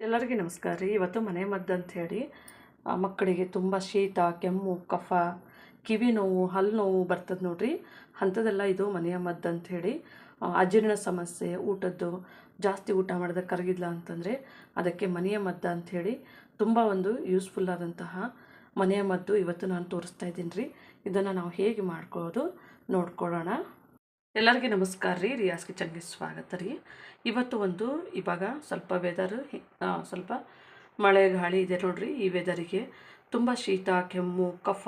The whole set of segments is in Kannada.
ಎಲ್ಲರಿಗೂ ನಮಸ್ಕಾರ ರೀ. ಇವತ್ತು ಮನೆ ಮದ್ದು ಹೇಳಿ ಮಕ್ಕಳಿಗೆ ತುಂಬ ಶೀತ, ಕೆಮ್ಮು, ಕಫ, ಕಿವಿ ನೋವು ಹಲ್ಲು ನೋವು ಬರ್ತದೆ ನೋಡ್ರಿ. ಅಂಥದ್ದೆಲ್ಲ ಇದು ಮನೆಯ ಮದ್ದು ಹೇಳಿ ಅಜೀರ್ಣ ಸಮಸ್ಯೆ, ಊಟದ್ದು, ಜಾಸ್ತಿ ಊಟ ಮಾಡಿದ್ರೆ ಕರಗಿಲ್ಲ ಅಂತಂದರೆ ಅದಕ್ಕೆ ಮನೆಯ ಮದ್ದು ಅಂಥೇಳಿ ತುಂಬ ಒಂದು ಯೂಸ್ಫುಲ್ ಆದಂತಹ ಮನೆಯ ಮದ್ದು ಇವತ್ತು ನಾನು ತೋರಿಸ್ತಾ ಇದ್ದೀನಿ ರೀ. ಇದನ್ನು ನಾವು ಹೇಗೆ ಮಾಡ್ಕೊಳ್ಳೋದು ನೋಡ್ಕೊಳ್ಳೋಣ. ಎಲ್ಲರಿಗೂ ನಮಸ್ಕಾರ ರೀ. ರಿಯಾಸ್ ಕಿಚನ್ಗೆ ಸ್ವಾಗತ ರೀ. ಇವತ್ತು ಒಂದು, ಇವಾಗ ಸ್ವಲ್ಪ ವೆದರ್ ಸ್ವಲ್ಪ ಮಳೆ, ಗಾಳಿ ಇದೆ ನೋಡ್ರಿ. ಈ ವೆದರಿಗೆ ತುಂಬ ಶೀತ, ಕೆಮ್ಮು, ಕಫ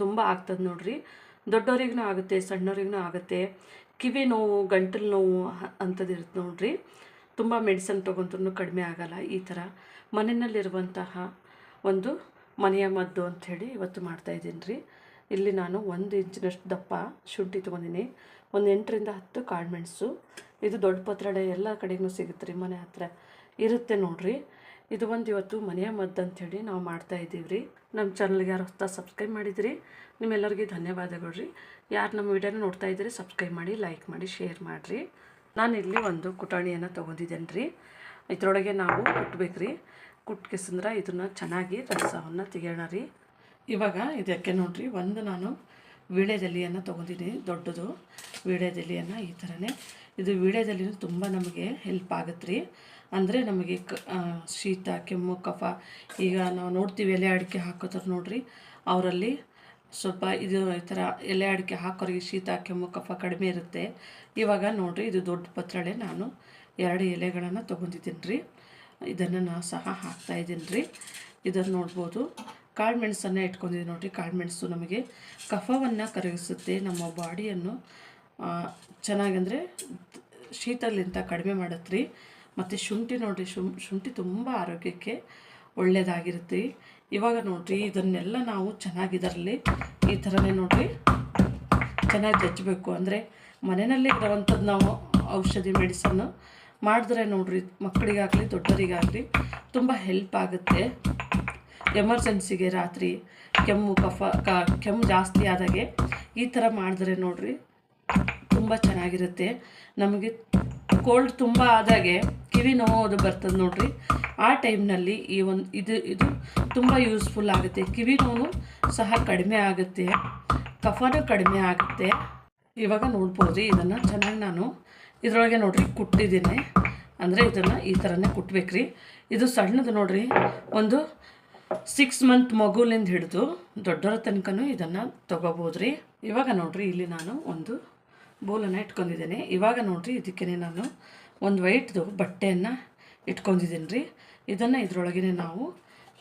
ತುಂಬ ಆಗ್ತದೆ ನೋಡ್ರಿ. ದೊಡ್ಡವ್ರಿಗೂ ಆಗುತ್ತೆ ಸಣ್ಣವ್ರಿಗೂ ಆಗುತ್ತೆ. ಕಿವಿ ನೋವು, ಗಂಟಲು ನೋವು ಅಂಥದ್ದಿರುತ್ತೆ ನೋಡಿರಿ. ತುಂಬ ಮೆಡಿಸನ್ ತೊಗೊಂಡ್ರೂ ಕಡಿಮೆ ಆಗಲ್ಲ ಈ ಥರ. ಮನೆಯಲ್ಲಿರುವಂತಹ ಒಂದು ಮನೆಯ ಮದ್ದು ಅಂಥೇಳಿ ಇವತ್ತು ಮಾಡ್ತಾಯಿದ್ದೀನಿ ರೀ. ಇಲ್ಲಿ ನಾನು ಒಂದು ಇಂಚಿನಷ್ಟು ದಪ್ಪ ಶುಂಠಿ ತೊಗೊಂಡಿನಿ. ಒಂದು ಎಂಟರಿಂದ ಹತ್ತು ಕಾಳುಮೆಣಸು ಇದು ದೊಡ್ಡ ಪತ್ರಡೆ ಎಲ್ಲ ಕಡೆಗೂ ಸಿಗುತ್ತೆ ರೀ ಮನೆ ಹತ್ರ. ಇರುತ್ತೆ ನೋಡಿರಿ. ಇದು ಒಂದು ಇವತ್ತು ಮನೆಯ ಮದ್ದು ಅಂಥೇಳಿ ನಾವು ಮಾಡ್ತಾ ಇದ್ದೀವಿ ರೀ. ನಮ್ಮ ಚಾನಲ್ಗೆ ಯಾರು ಹೊಸ ಸಬ್ಸ್ಕ್ರೈಬ್ ಮಾಡಿದಿರಿ, ನಿಮ್ಮೆಲ್ಲರಿಗೂ ಧನ್ಯವಾದಗಳು ರೀ. ಯಾರು ನಮ್ಮ ವಿಡಿಯೋನ ನೋಡ್ತಾ ಇದ್ದೀರಿ, ಸಬ್ಸ್ಕ್ರೈಬ್ ಮಾಡಿ, ಲೈಕ್ ಮಾಡಿ, ಶೇರ್ ಮಾಡಿರಿ. ನಾನು ಇಲ್ಲಿ ಒಂದು ಕುಟಾಣಿಯನ್ನು ತೊಗೊಂಡಿದ್ದೇನೆ ರೀ. ಇದರೊಳಗೆ ನಾವು ಕುಟ್ಬೇಕು ರೀ. ಕುಟ್ಕೆಸಂದ್ರೆ ಇದನ್ನು ಚೆನ್ನಾಗಿ ರಸವನ್ನು ತೆಗೆಯೋಣ ರೀ. ಇವಾಗ ಇದಕ್ಕೆ ನೋಡಿರಿ, ಒಂದು ನಾನು ವೀಳ್ಯದೆಲೆಯನ್ನು ತೊಗೊಂಡಿದ್ದೀನಿ, ದೊಡ್ಡದು ವೀಳ್ಯದೆಲೆಯನ್ನು ಈ ಥರನೇ. ಇದು ವೀಳ್ಯದೆಲೆಯೂ ತುಂಬ ನಮಗೆ ಹೆಲ್ಪ್ ಆಗುತ್ತೆ ರೀ ಅಂದರೆ ನಮಗೆ ಕ ಶೀತ, ಕೆಮ್ಮು, ಕಫ, ಈಗ ನಾವು ನೋಡ್ತೀವಿ ಎಲೆ ಅಡಿಕೆ ಹಾಕೋತಾರೆ ನೋಡ್ರಿ, ಅವರಲ್ಲಿ ಸ್ವಲ್ಪ ಇದು ಈ ಥರ ಎಲೆ ಅಡಿಕೆ ಹಾಕೋರಿಗೆ ಶೀತ, ಕೆಮ್ಮು, ಕಫ ಕಡಿಮೆ ಇರುತ್ತೆ. ಇವಾಗ ನೋಡಿರಿ, ಇದು ದೊಡ್ಡ ಪತ್ರಳೆ ನಾನು ಎರಡು ಎಲೆಗಳನ್ನು ತೊಗೊಂಡಿದ್ದೀನಿ ರೀ ಇದನ್ನು ನಾನು ಸಹ ಹಾಕ್ತಾಯಿದ್ದೀನಿ ರೀ ಇದನ್ನು ನೋಡ್ಬೋದು. ಕಾಳು ಮೆಣಸನ್ನು ಇಟ್ಕೊಂಡಿದ್ದೀನಿ ನೋಡಿರಿ. ಕಾಳು ಮೆಣಸು ನಮಗೆ ಕಫವನ್ನು ಕರಗಿಸುತ್ತೆ. ನಮ್ಮ ಬಾಡಿಯನ್ನು ಚೆನ್ನಾಗಂದರೆ ಶೀತಲಿಂತ ಕಡಿಮೆ ಮಾಡತ್ತೆ ರೀ ಮತ್ತು ಶುಂಠಿ ನೋಡಿರಿ, ಶುಂ, ಶುಂಠಿ ತುಂಬ ಆರೋಗ್ಯಕ್ಕೆ ಒಳ್ಳೆಯದಾಗಿರುತ್ತೆ ಇವಾಗ ನೋಡಿರಿ, ಇದನ್ನೆಲ್ಲ ನಾವು ಚೆನ್ನಾಗಿ ಇದರಲ್ಲಿ ಈ ಥರನೇ ನೋಡಿರಿ, ಚೆನ್ನಾಗಿ ಜಚ್ಚಬೇಕು ಅಂದರೆ ಮನೆಯಲ್ಲಿ ಇರೋವಂಥದ್ದು ನಾವು ಔಷಧಿ, ಮೆಡಿಸನ್ನು ಮಾಡಿದ್ರೆ ನೋಡಿರಿ ಮಕ್ಕಳಿಗಾಗಲಿ, ದೊಡ್ಡವರಿಗಾಗಲಿ ತುಂಬ ಹೆಲ್ಪ್ ಆಗುತ್ತೆ. ಎಮರ್ಜೆನ್ಸಿಗೆ ರಾತ್ರಿ ಕೆಮ್ಮು, ಕಫ, ಕ, ಕೆಮ್ಮು ಜಾಸ್ತಿ ಆದಾಗೆ ಈ ಥರ ಮಾಡಿದ್ರೆ ನೋಡ್ರಿ ತುಂಬ ಚೆನ್ನಾಗಿರುತ್ತೆ. ನಮಗೆ ಕೋಲ್ಡ್ ತುಂಬ ಆದಾಗೆ ಕಿವಿ ನೋವು ಬರ್ತದೆ ನೋಡ್ರಿ. ಆ ಟೈಮ್ನಲ್ಲಿ ಈ ಒಂದು ಇದು ಇದು ತುಂಬ ಯೂಸ್ಫುಲ್ ಆಗುತ್ತೆ. ಕಿವಿ ನೋವು ಸಹ ಕಡಿಮೆ ಆಗುತ್ತೆ, ಕಫನೂ ಕಡಿಮೆ ಆಗುತ್ತೆ. ಇವಾಗ ನೋಡ್ಬೋದು ಇದನ್ನು ಚೆನ್ನಾಗಿ ನಾನು ಇದರೊಳಗೆ ನೋಡ್ರಿ ಕುಟ್ಟಿದ್ದೀನಿ. ಅಂದರೆ ಇದನ್ನು ಈ ಥರನೇ ಕುಟ್ಬೇಕ್ರಿ. ಇದು ಸಣ್ಣದು ನೋಡ್ರಿ, ಒಂದು ಸಿಕ್ಸ್ ಮಂತ್ ಮಗುಲಿಂದ ಹಿಡಿದು ದೊಡ್ಡವರ ತನಕನೂ ಇದನ್ನು ತೊಗೋಬೋದು ರೀ ಇವಾಗ ನೋಡಿರಿ, ಇಲ್ಲಿ ನಾನು ಒಂದು ಬೋಲನ್ನು ಇಟ್ಕೊಂಡಿದ್ದೇನೆ. ಇವಾಗ ನೋಡಿರಿ ಇದಕ್ಕೆ ನಾನು ಒಂದು ವೈಟ್ದು ಬಟ್ಟೆಯನ್ನು ಇಟ್ಕೊಂಡಿದ್ದೀನಿ ರೀ ಇದನ್ನು ಇದರೊಳಗೇ ನಾವು,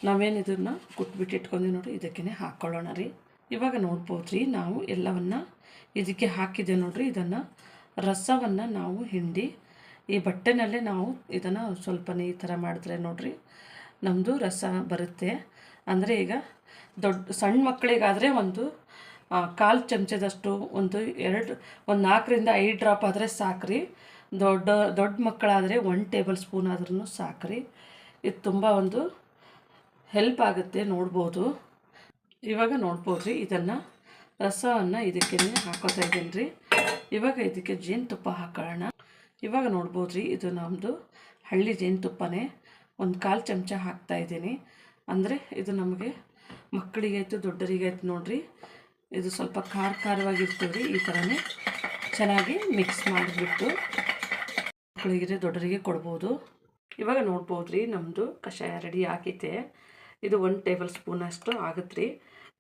ನಾವೇನು ಇದನ್ನು ಕುಟ್ಬಿಟ್ಟು ಇಟ್ಕೊಂಡಿ ನೋಡಿ ಇದಕ್ಕೆ ಹಾಕ್ಕೊಳ್ಳೋಣ ರೀ. ಇವಾಗ ನೋಡ್ಬೋದು ರೀ ನಾವು ಎಲ್ಲವನ್ನ ಇದಕ್ಕೆ ಹಾಕಿದೆ ನೋಡ್ರಿ. ಇದನ್ನು ರಸವನ್ನು ನಾವು ಹಿಂಡಿ, ಈ ಬಟ್ಟೆನಲ್ಲೇ ನಾವು ಇದನ್ನು ಸ್ವಲ್ಪನೇ ಈ ಥರ ಮಾಡಿದ್ರೆ ನೋಡ್ರಿ. ನಮ್ಮದು ರಸ ಬರುತ್ತೆ. ಅಂದರೆ ಈಗ ದೊಡ್ಡ ಸಣ್ಣ ಮಕ್ಕಳಿಗಾದರೆ ಒಂದು ಕಾಲು ಚಮಚದಷ್ಟು ಒಂದು ಎರಡು, ಒಂದು ನಾಲ್ಕರಿಂದ ಐದು ಡ್ರಾಪ್ ಆದರೆ ಸಾಕ್ರಿ. ದೊಡ್ಡ ದೊಡ್ಡ ಮಕ್ಕಳಾದರೆ ಒನ್ ಟೇಬಲ್ ಸ್ಪೂನ್ ಆದ್ರೂ ಸಾಕ್ರಿ. ಇದು ತುಂಬ ಒಂದು ಹೆಲ್ಪ್ ಆಗುತ್ತೆ ನೋಡ್ಬೋದು. ಇವಾಗ ನೋಡ್ಬೋದು ರೀ ಇದನ್ನು ರಸವನ್ನು ಇದಕ್ಕೆ ಹಾಕೋತಾ ಇದ್ದೀನಿ ರೀ ಇವಾಗ ಇದಕ್ಕೆ ಜೇನುತುಪ್ಪ ಹಾಕೋಣ ಇವಾಗ ನೋಡ್ಬೋದು ರೀ ಇದು ನಮ್ಮದು ಹಳ್ಳಿ ಜೇನುತುಪ್ಪನೇ. ಒಂದು ಕಾಲು ಚಮಚ ಹಾಕ್ತಾ ಇದ್ದೀನಿ. ಅಂದರೆ ಇದು ನಮಗೆ ಮಕ್ಕಳಿಗಾಯ್ತು, ದೊಡ್ಡರಿಗಾಯ್ತು ನೋಡ್ರಿ. ಇದು ಸ್ವಲ್ಪ ಖಾರ ಖಾರವಾಗಿರ್ತದೆ ರೀ ಈ ಥರನೇ ಚೆನ್ನಾಗಿ ಮಿಕ್ಸ್ ಮಾಡಿಬಿಟ್ಟು ಮಕ್ಕಳಿಗೆ, ದೊಡ್ಡರಿಗೆ ಕೊಡ್ಬೋದು. ಇವಾಗ ನೋಡ್ಬೋದು ರೀ ನಮ್ಮದು ಕಷಾಯ ರೆಡಿ ಆಗೈತೆ ಇದು ಒಂದು ಟೇಬಲ್ ಸ್ಪೂನ್ ಅಷ್ಟು ಆಗುತ್ತೆ ರೀ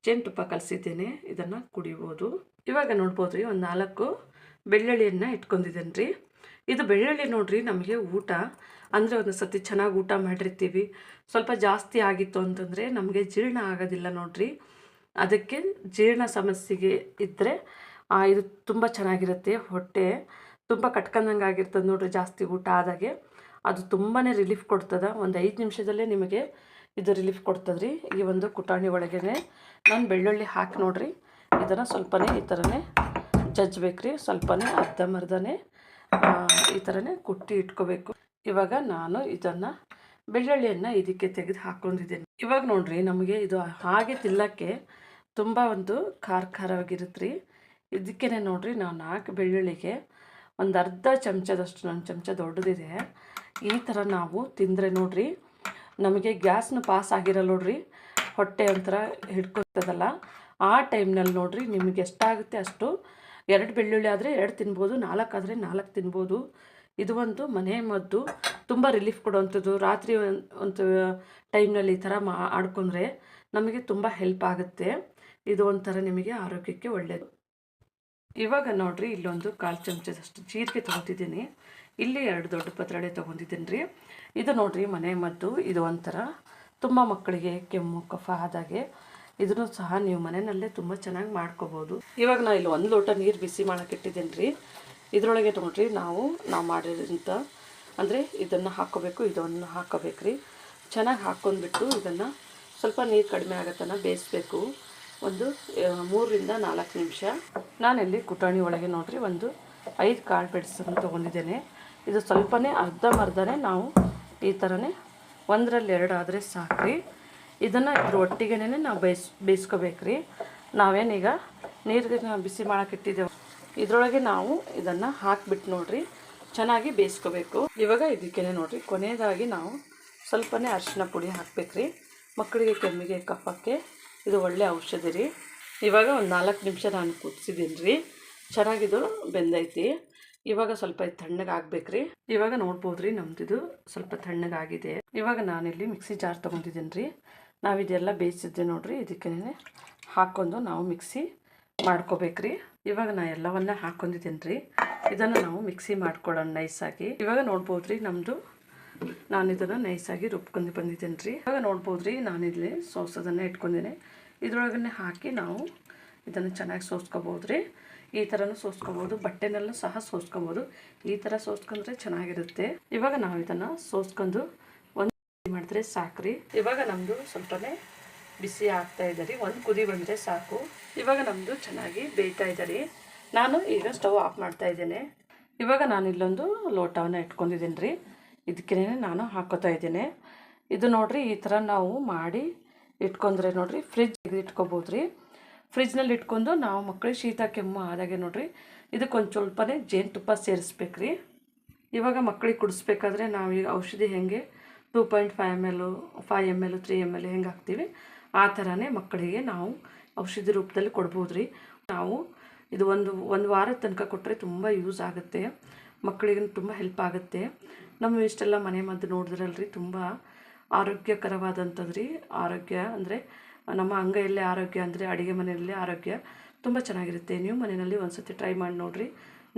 ಜೇನುತುಪ್ಪ ಕಲಸಿದ್ದೇನೆ, ಇದನ್ನು ಕುಡಿಬೋದು. ಇವಾಗ ನೋಡ್ಬೋದು ರೀ ಒಂದು ನಾಲ್ಕು ಬೆಳ್ಳುಳ್ಳಿಯನ್ನು ಇಟ್ಕೊಂಡಿದ್ದೇನೆ ರೀ ಇದು ಬೆಳ್ಳುಳ್ಳಿ ನೋಡ್ರಿ ನಮಗೆ ಊಟ. ಅಂದರೆ ಒಂದು ಸತಿ ಚೆನ್ನಾಗಿ ಊಟ ಮಾಡಿರ್ತೀವಿ. ಸ್ವಲ್ಪ ಜಾಸ್ತಿ ಆಗಿತ್ತು ಅಂತಂದರೆ ನಮಗೆ ಜೀರ್ಣ ಆಗೋದಿಲ್ಲ ನೋಡ್ರಿ. ಅದಕ್ಕೆ ಜೀರ್ಣ ಸಮಸ್ಯೆಗೆ ಇದ್ದರೆ ಇದು ತುಂಬ ಚೆನ್ನಾಗಿರುತ್ತೆ ಹೊಟ್ಟೆ. ತುಂಬ ಕಟ್ಕೊಂಡಂಗೆ ಆಗಿರ್ತದೆ ನೋಡ್ರಿ ಜಾಸ್ತಿ ಊಟ ಆದಾಗೆ. ಅದು ತುಂಬಾ ರಿಲೀಫ್ ಕೊಡ್ತದೆ. ಒಂದು ಐದು ನಿಮಿಷದಲ್ಲೇ ನಿಮಗೆ ಇದು ರಿಲೀಫ್ ಕೊಡ್ತದೆ ರೀ ಈ ಒಂದು ಕುಟಾಣಿ ಒಳಗೇ ನಾನು ಬೆಳ್ಳುಳ್ಳಿ ಹಾಕಿ ನೋಡ್ರಿ. ಇದನ್ನು ಸ್ವಲ್ಪನೇ ಈ ಥರನೇ ಜಜ್ಬೇಕು ರೀ ಸ್ವಲ್ಪನೇ ಅರ್ಧಮರ್ಧನೇ ಈ ಥರನೇ ಕುಟ್ಟಿ ಇಟ್ಕೋಬೇಕು. ಇವಾಗ ನಾನು ಇದನ್ನು ಬೆಳ್ಳುಳ್ಳಿಯನ್ನು ಇದಕ್ಕೆ ತೆಗೆದು ಹಾಕ್ಕೊಂಡಿದ್ದೇನೆ. ಇವಾಗ ನೋಡ್ರಿ ನಮಗೆ ಇದು ಹಾಗೆ ತಿಲ್ಲಕ್ಕೆ ತುಂಬ ಒಂದು ಖಾರ ಖಾರವಾಗಿರುತ್ತೆ ರೀ ಇದಕ್ಕೇ ನೋಡ್ರಿ ನಾವು ನಾಲ್ಕು ಬೆಳ್ಳುಳ್ಳಿಗೆ ಒಂದು ಅರ್ಧ ಚಮಚದಷ್ಟು ನನ್ನ ಚಮಚ ದೊಡ್ಡದಿದೆ. ಈ ಥರ ನಾವು ತಿಂದರೆ ನೋಡ್ರಿ ನಮಗೆ ಗ್ಯಾಸ್ನು ಪಾಸ್ ಆಗಿರಲ್ಲ ನೋಡ್ರಿ. ಹೊಟ್ಟೆ ಒಂಥರ ಹಿಡ್ಕೊತದಲ್ಲ. ಆ ಟೈಮ್ನಲ್ಲಿ ನೋಡ್ರಿ ನಿಮಗೆ ಎಷ್ಟಾಗುತ್ತೆ ಅಷ್ಟು ಎರಡು ಬೆಳ್ಳುಳ್ಳಿ ಆದರೆ ಎರಡು ತಿನ್ಬೋದು, ನಾಲ್ಕು ಆದರೆ ನಾಲ್ಕು ತಿನ್ಬೋದು. ಇದು ಒಂದು ಮನೆ ಮದ್ದು. ತುಂಬ ರಿಲೀಫ್ ಕೊಡುವಂಥದ್ದು. ರಾತ್ರಿ ಒಂದ್- ಟೈಮ್ನಲ್ಲಿ ಈ ಥರ ಮಾ, ಆಡ್ಕೊಂಡ್ರೆ ನಮಗೆ ತುಂಬ ಹೆಲ್ಪ್ ಆಗುತ್ತೆ. ಇದು ಒಂಥರ ನಿಮಗೆ ಆರೋಗ್ಯಕ್ಕೆ ಒಳ್ಳೆಯದು ಇವಾಗ ನೋಡಿರಿ, ಇಲ್ಲೊಂದು ಕಾಲು ಚಮಚದಷ್ಟು ಜೀರಿಗೆ ತೊಗೊತಿದ್ದೀನಿ ಇಲ್ಲಿ ಎರಡು ದೊಡ್ಡ ಪತ್ರಳೆ ತೊಗೊಂಡಿದ್ದೀನಿ ರೀ ಇದು ನೋಡಿರಿ ಮನೆ ಮದ್ದು. ಇದು ಒಂಥರ ತುಂಬ ಮಕ್ಕಳಿಗೆ ಕೆಮ್ಮು, ಕಫ ಆದಾಗೆ ಇದನ್ನು ಸಹ ನೀವು ಮನೆಯಲ್ಲೇ ತುಂಬ ಚೆನ್ನಾಗಿ ಮಾಡ್ಕೋಬೋದು. ಇವಾಗ ನಾ ಇಲ್ಲಿ ಒಂದು ಲೋಟ ನೀರು ಬಿಸಿ ಮಾಡಕ್ಕೆ ಇಟ್ಟಿದ್ದೀನಿ ರೀ ಇದರೊಳಗೆ ನೋಡ್ರಿ ನಾವು ನಾವು ಮಾಡಿರೋಂಥ ಅಂದರೆ ಇದನ್ನು ಹಾಕೋಬೇಕು, ಇದನ್ನು ಹಾಕ್ಕೋಬೇಕು ರೀ ಚೆನ್ನಾಗಿ ಹಾಕ್ಕೊಂಡ್ಬಿಟ್ಟು ಇದನ್ನು ಸ್ವಲ್ಪ ನೀರು ಕಡಿಮೆ ಆಗತ್ತನ ಬೇಯಿಸ್ಬೇಕು. ಒಂದು ಮೂರರಿಂದ ನಾಲ್ಕು ನಿಮಿಷ. ನಾನಿಲ್ಲಿ ಕುಟಾಣಿ ಒಳಗೆ ನೋಡ್ರಿ, ಒಂದು ಐದು ಕಾಳು ಬೆಡ್ಸನ್ನು ತೊಗೊಂಡಿದ್ದೇನೆ. ಇದು ಸ್ವಲ್ಪನೇ ಅರ್ಧಂಬರ್ಧನೇ ನಾವು ಈ ಥರನೇ ಒಂದರಲ್ಲಿ ಎರಡು ಆದರೆ ಸಾಕ್ರಿ. ಇದನ್ನು ಇದ್ರ ಒಟ್ಟಿಗೆನೆ ನಾವು ಬೇಯಿಸ್ ಬೇಯಿಸ್ಕೋಬೇಕ್ರಿ. ನಾವೇನೀಗ ನೀರಿಗೆ ಬಿಸಿ ಮಾಡಕ್ಕೆ ಇಟ್ಟಿದ್ದೇವೆ. ಇದರೊಳಗೆ ನಾವು ಇದನ್ನು ಹಾಕಿಬಿಟ್ಟು ನೋಡ್ರಿ, ಚೆನ್ನಾಗಿ ಬೇಯಿಸ್ಕೋಬೇಕು. ಇವಾಗ ಇದಕ್ಕೇನೆ ನೋಡ್ರಿ ಕೊನೆಯದಾಗಿ ನಾವು ಸ್ವಲ್ಪನೇ ಅರಿಶಿನ ಪುಡಿ ಹಾಕ್ಬೇಕ್ರಿ. ಮಕ್ಕಳಿಗೆ ಕೆಮ್ಮಿಗೆ, ಕಫಕ್ಕೆ ಇದು ಒಳ್ಳೆ ಔಷಧಿ ರೀ. ಇವಾಗ ಒಂದು ನಾಲ್ಕು ನಿಮಿಷ ನಾನು ಕುದಿಸಿದ್ದೀನಿ ರೀ ಚೆನ್ನಾಗಿದು ಬೆಂದೈತಿ. ಇವಾಗ ಸ್ವಲ್ಪ ಇದು ತಣ್ಣಗೆ ಆಗ್ಬೇಕ್ರಿ. ಇವಾಗ ನೋಡ್ಬೋದು ರೀ ನಮ್ದಿದು ಸ್ವಲ್ಪ ತಣ್ಣಗಾಗಿದೆ. ಇವಾಗ ನಾನಿಲ್ಲಿ ಮಿಕ್ಸಿ ಜಾರ್ ತೊಗೊಂಡಿದ್ದೀನಿ ರೀ ನಾವಿದೆಲ್ಲ ಬೇಯಿಸಿದ್ದೆ ನೋಡ್ರಿ, ಇದಕ್ಕೇನೆ ಹಾಕ್ಕೊಂಡು ನಾವು ಮಿಕ್ಸಿ ಮಾಡ್ಕೋಬೇಕ್ರಿ. ಇವಾಗ ನಾ ಎಲ್ಲವನ್ನ ಹಾಕೊಂಡಿದ್ದೀನಿ ರೀ ಇದನ್ನು ನಾವು ಮಿಕ್ಸಿ ಮಾಡ್ಕೊಳ್ಳೋಣ ನೈಸಾಗಿ. ಇವಾಗ ನೋಡ್ಬೋದು ರೀ ನಮ್ಮದು ನಾನು ಇದನ್ನು ನೈಸಾಗಿ ರುಬ್ಕೊಂಡು ಬಂದಿದ್ದೀನಿ ರೀ ಇವಾಗ ನೋಡ್ಬೋದು ರೀ ನಾನಿಲ್ಲಿ ಸೋಸೋದನ್ನು ಇಟ್ಕೊಂಡಿದ್ದೀನಿ. ಇದ್ರೊಳಗನೆ ಹಾಕಿ ನಾವು ಇದನ್ನು ಚೆನ್ನಾಗಿ ಸೋಸ್ಕೋಬೋದು ರೀ ಈ ಥರನೂ ಸೋಸ್ಕೋಬೋದು, ಬಟ್ಟೆನಲ್ಲೂ ಸಹ ಸೋಸ್ಕೋಬೋದು. ಈ ಥರ ಸೋಸ್ಕೊಂಡ್ರೆ ಚೆನ್ನಾಗಿರುತ್ತೆ. ಇವಾಗ ನಾವು ಇದನ್ನು ಸೋಸ್ಕೊಂಡು ಮಾಡಿದ್ರೆ ಸಾಕ್ರಿ. ಇವಾಗ ನಮ್ಮದು ಸ್ವಲ್ಪನೇ ಬಿಸಿ ಆಗ್ತಾ ಇದೆ ರೀ ಒಂದು ಕುದಿ ಬಂದರೆ ಸಾಕು. ಇವಾಗ ನಮ್ಮದು ಚೆನ್ನಾಗಿ ಬೇಯ್ತಾ ಇದೆ ರೀ ನಾನು ಈಗ ಸ್ಟವ್ ಆಫ್ ಮಾಡ್ತಾ ಇದ್ದೇನೆ. ಇವಾಗ ನಾನು ಇಲ್ಲೊಂದು ಲೋಟವನ್ನು ಇಟ್ಕೊಂಡಿದ್ದೀನಿ ರೀ ಇದಕ್ಕೇ ನಾನು ಹಾಕೋತಾ ಇದ್ದೇನೆ. ಇದು ನೋಡಿರಿ, ಈ ಥರ ನಾವು ಮಾಡಿ ಇಟ್ಕೊಂಡ್ರೆ ನೋಡಿರಿ ಫ್ರಿಜ್ ಇಟ್ಕೊಬೋದು ರೀ ಫ್ರಿಜ್ನಲ್ಲಿ ಇಟ್ಕೊಂಡು ನಾವು ಮಕ್ಕಳಿಗೆ ಶೀತ ಕೆಮ್ಮು ಆದಾಗೆ ನೋಡ್ರಿ ಇದಕ್ಕೊಂದು ಸ್ವಲ್ಪನೇ ಜೇನುತುಪ್ಪ ಸೇರಿಸ್ಬೇಕು ರೀ ಇವಾಗ ಮಕ್ಕಳಿಗೆ ಕುಡಿಸ್ಬೇಕಾದ್ರೆ ನಾವು ಈಗ ಔಷಧಿ ಹೆಂಗೆ two point five m l five m l three m l ಹೆಂಗೆ ಹಾಕ್ತೀವಿ? ಆ ಥರನೇ ಮಕ್ಕಳಿಗೆ ನಾವು ಔಷಧಿ ರೂಪದಲ್ಲಿ ಕೊಡ್ಬೋದು ರೀ ನಾವು ಇದು ಒಂದು ಒಂದು ವಾರದ ತನಕ ಕೊಟ್ಟರೆ ತುಂಬ ಯೂಸ್ ಆಗುತ್ತೆ. ಮಕ್ಕಳಿಗೆ ತುಂಬ ಹೆಲ್ಪ್ ಆಗುತ್ತೆ. ನಮ್ಮ ಇಷ್ಟೆಲ್ಲ ಮನೆ ಮದ್ದು ನೋಡಿದ್ರಲ್ರಿ, ತುಂಬ ಆರೋಗ್ಯಕರವಾದಂಥದ್ದು ರೀ ಆರೋಗ್ಯ ಅಂದರೆ ನಮ್ಮ ಅಂಗೈಯಲ್ಲೇ ಆರೋಗ್ಯ ಅಂದರೆ ಅಡುಗೆ ಮನೆಯಲ್ಲೇ ಆರೋಗ್ಯ ತುಂಬ ಚೆನ್ನಾಗಿರುತ್ತೆ. ನೀವು ಮನೆಯಲ್ಲಿ ಒಂದು ಸತಿ ಟ್ರೈ ಮಾಡಿ ನೋಡಿರಿ.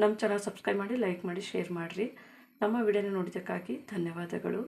ನಮ್ಮ ಚಾನಲ್ ಸಬ್ಸ್ಕ್ರೈಬ್ ಮಾಡಿ ಲೈಕ್ ಮಾಡಿ ಶೇರ್ ಮಾಡಿರಿ. ನಮ್ಮ ವಿಡಿಯೋನ ನೋಡಿದ್ದಕ್ಕಾಗಿ ಧನ್ಯವಾದಗಳು.